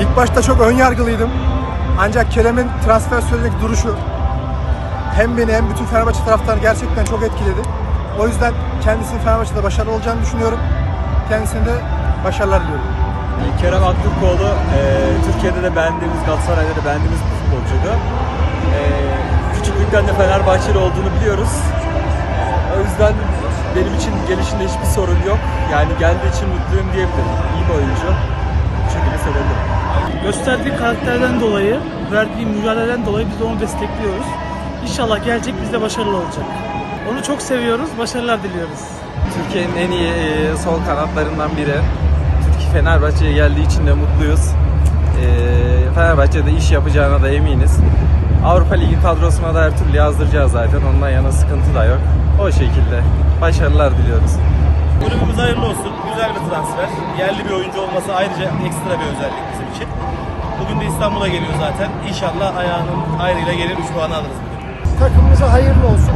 İlk başta çok ön yargılıydım. Ancak Kerem'in transfer sürecindeki duruşu hem beni hem bütün Fenerbahçe taraftarını gerçekten çok etkiledi. O yüzden kendisinin Fenerbahçe'de başarılı olacağını düşünüyorum. Kendisine de başarılar diliyorum. Kerem Aktürkoğlu e, Türkiye'de de beğendiğimiz, Galatasaray'da da beğendiğimiz bir futbolcuydu. E, küçüklükten de Fenerbahçeli olduğunu biliyoruz. O yüzden benim için gelişinde hiçbir sorun yok. Yani geldiği için mutluyum diyebilirim. İyi bir oyuncu. Şekilde söyledim. Gösterdiği karakterden dolayı, verdiği mücadeleden dolayı biz de onu destekliyoruz. İnşallah gelecek bizde başarılı olacak. Onu çok seviyoruz, başarılar diliyoruz. Türkiye'nin en iyi e, sol kanatlarından biri. Türkiye Fenerbahçe'ye geldiği için de mutluyuz. E, Fenerbahçe'de iş yapacağına da eminiz. Avrupa Ligi kadrosuna da her türlü yazdıracağız zaten. Ondan yana sıkıntı da yok. O şekilde başarılar diliyoruz. Kulübümüz hayırlı olsun. Güzel bir transfer. Yerli bir oyuncu olması ayrıca ekstra bir özellik bizim için. Bugün de İstanbul'a geliyor zaten. İnşallah ayağının ayrıyla gelir 3 puan alırız bugün. takımımıza hayırlı olsun.